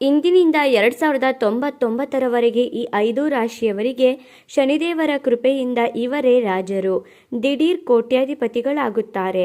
ಇಂದಿನಿಂದ ಎರಡು ಸಾವಿರದ ತೊಂಬತ್ತೊಂಬತ್ತರವರೆಗೆ ಈ ಐದು ರಾಶಿಯವರಿಗೆ ಶನಿದೇವರ ಕೃಪೆಯಿಂದ ಇವರೇ ರಾಜರು. ದಿಢೀರ್ ಕೋಟ್ಯಾಧಿಪತಿಗಳಾಗುತ್ತಾರೆ.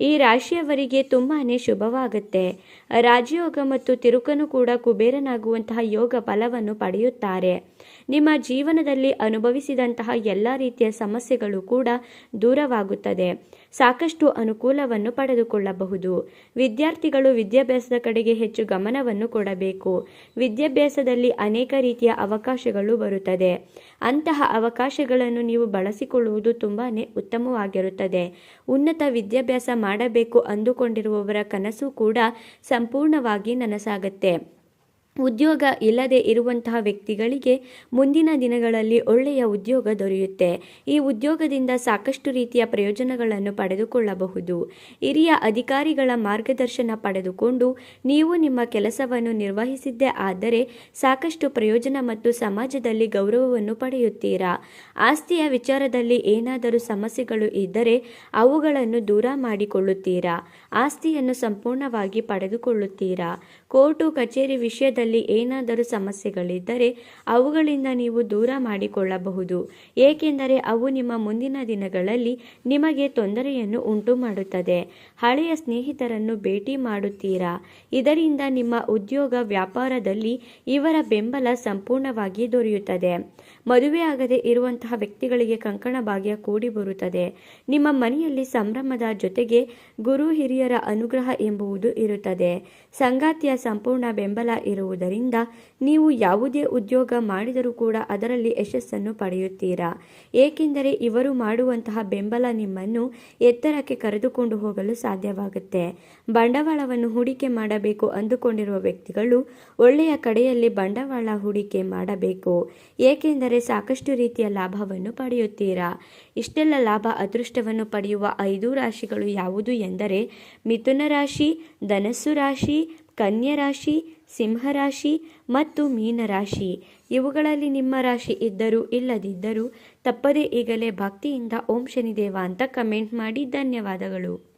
ಈ ರಾಶಿಯವರಿಗೆ ತುಂಬಾನೇ ಶುಭವಾಗುತ್ತೆ. ರಾಜಯೋಗ ಮತ್ತು ತಿರುಕನು ಕೂಡ ಕುಬೇರನಾಗುವಂತಹ ಯೋಗ ಫಲವನ್ನು ಪಡೆಯುತ್ತಾರೆ. ನಿಮ್ಮ ಜೀವನದಲ್ಲಿ ಅನುಭವಿಸಿದಂತಹ ಎಲ್ಲ ರೀತಿಯ ಸಮಸ್ಯೆಗಳು ಕೂಡ ದೂರವಾಗುತ್ತದೆ. ಸಾಕಷ್ಟು ಅನುಕೂಲವನ್ನು ಪಡೆದುಕೊಳ್ಳಬಹುದು. ವಿದ್ಯಾರ್ಥಿಗಳು ವಿದ್ಯಾಭ್ಯಾಸದ ಕಡೆಗೆ ಹೆಚ್ಚು ಗಮನವನ್ನು ಕೊಡಬೇಕು. ವಿದ್ಯಾಭ್ಯಾಸದಲ್ಲಿ ಅನೇಕ ರೀತಿಯ ಅವಕಾಶಗಳು ಬರುತ್ತದೆ. ಅಂತಹ ಅವಕಾಶಗಳನ್ನು ನೀವು ಬಳಸಿಕೊಳ್ಳುವುದು ತುಂಬಾನೇ ಉತ್ತಮವಾಗಿರುತ್ತದೆ. ಉನ್ನತ ವಿದ್ಯಾಭ್ಯಾಸ ಮಾಡಬೇಕು ಅಂದುಕೊಂಡಿರುವವರ ಕನಸು ಕೂಡ ಸಂಪೂರ್ಣವಾಗಿ ನನಸಾಗತ್ತೆ. ಉದ್ಯೋಗ ಇಲ್ಲದೆ ಇರುವಂತಹ ವ್ಯಕ್ತಿಗಳಿಗೆ ಮುಂದಿನ ದಿನಗಳಲ್ಲಿ ಒಳ್ಳೆಯ ಉದ್ಯೋಗ ದೊರೆಯುತ್ತೆ. ಈ ಉದ್ಯೋಗದಿಂದ ಸಾಕಷ್ಟು ರೀತಿಯ ಪ್ರಯೋಜನಗಳನ್ನು ಪಡೆದುಕೊಳ್ಳಬಹುದು. ಹಿರಿಯ ಅಧಿಕಾರಿಗಳ ಮಾರ್ಗದರ್ಶನ ಪಡೆದುಕೊಂಡು ನೀವು ನಿಮ್ಮ ಕೆಲಸವನ್ನು ನಿರ್ವಹಿಸಿದ್ದೇ ಆದರೆ ಸಾಕಷ್ಟು ಪ್ರಯೋಜನ ಮತ್ತು ಸಮಾಜದಲ್ಲಿ ಗೌರವವನ್ನು ಪಡೆಯುತ್ತೀರಾ? ಆಸ್ತಿಯ ವಿಚಾರದಲ್ಲಿ ಏನಾದರೂ ಸಮಸ್ಯೆಗಳು ಇದ್ದರೆ ಅವುಗಳನ್ನು ದೂರ ಮಾಡಿಕೊಳ್ಳುತ್ತೀರಾ? ಆಸ್ತಿಯನ್ನು ಸಂಪೂರ್ಣವಾಗಿ ಪಡೆದುಕೊಳ್ಳುತ್ತೀರಾ? ಕೋರ್ಟು, ಕಚೇರಿ ವಿಷಯದಲ್ಲಿ ಏನಾದರೂ ಸಮಸ್ಯೆಗಳಿದ್ದರೆ ಅವುಗಳಿಂದ ನೀವು ದೂರ ಮಾಡಿಕೊಳ್ಳಬಹುದು. ಏಕೆಂದರೆ ಅವು ನಿಮ್ಮ ಮುಂದಿನ ದಿನಗಳಲ್ಲಿ ನಿಮಗೆ ತೊಂದರೆಯನ್ನು ಉಂಟು ಮಾಡುತ್ತದೆ ಹಳೆಯ ಸ್ನೇಹಿತರನ್ನು ಭೇಟಿ ಮಾಡುತ್ತೀರಾ? ಇದರಿಂದ ನಿಮ್ಮ ಉದ್ಯೋಗ ವ್ಯಾಪಾರದಲ್ಲಿ ಇವರ ಬೆಂಬಲ ಸಂಪೂರ್ಣವಾಗಿ ದೊರೆಯುತ್ತದೆ. ಮದುವೆಯಾಗದೆ ಇರುವಂತಹ ವ್ಯಕ್ತಿಗಳಿಗೆ ಕಂಕಣ ಭಾಗ್ಯ ಕೂಡಿ ಬರುತ್ತದೆ. ನಿಮ್ಮ ಮನೆಯಲ್ಲಿ ಸಂಭ್ರಮದ ಜೊತೆಗೆ ಗುರು ಹಿರಿಯರ ಅನುಗ್ರಹ ಎಂಬುವುದು ಇರುತ್ತದೆ. ಸಂಗಾತಿಯ ಸಂಪೂರ್ಣ ಬೆಂಬಲ ಇರುವುದರಿಂದ ನೀವು ಯಾವುದೇ ಉದ್ಯೋಗ ಮಾಡಿದರೂ ಕೂಡ ಅದರಲ್ಲಿ ಯಶಸ್ಸನ್ನು ಪಡೆಯುತ್ತೀರಾ? ಏಕೆಂದರೆ ಇವರು ಮಾಡುವಂತಹ ಬೆಂಬಲ ನಿಮ್ಮನ್ನು ಎತ್ತರಕ್ಕೆ ಕರೆದುಕೊಂಡು ಹೋಗಲು ಸಾಧ್ಯವಾಗುತ್ತೆ. ಬಂಡವಾಳವನ್ನು ಹೂಡಿಕೆ ಮಾಡಬೇಕು ಅಂದುಕೊಂಡಿರುವ ವ್ಯಕ್ತಿಗಳು ಒಳ್ಳೆಯ ಕಡೆಯಲ್ಲಿ ಬಂಡವಾಳ ಹೂಡಿಕೆ ಮಾಡಬೇಕು. ಏಕೆಂದರೆ ಸಾಕಷ್ಟು ರೀತಿಯ ಲಾಭವನ್ನು ಪಡೆಯುತ್ತೀರಾ? ಇಷ್ಟೆಲ್ಲ ಲಾಭ ಅದೃಷ್ಟವನ್ನು ಪಡೆಯುವ ಐದು ರಾಶಿಗಳು ಯಾವುದು ಎಂದರೆ ಮಿಥುನ ರಾಶಿ, ಧನಸ್ಸು ರಾಶಿ, ಕನ್ಯಾ ರಾಶಿ ಸಿಂಹರಾಶಿ ಮತ್ತು ಮೀನರಾಶಿ. ಇವುಗಳಲ್ಲಿ ನಿಮ್ಮ ರಾಶಿ ಇದ್ದರೂ ಇಲ್ಲದಿದ್ದರೂ ತಪ್ಪದೇ ಈಗಲೇ ಭಕ್ತಿಯಿಂದ ಓಂ ಶನಿದೇವ ಅಂತ ಕಮೆಂಟ್ ಮಾಡಿ ಧನ್ಯವಾದಗಳು.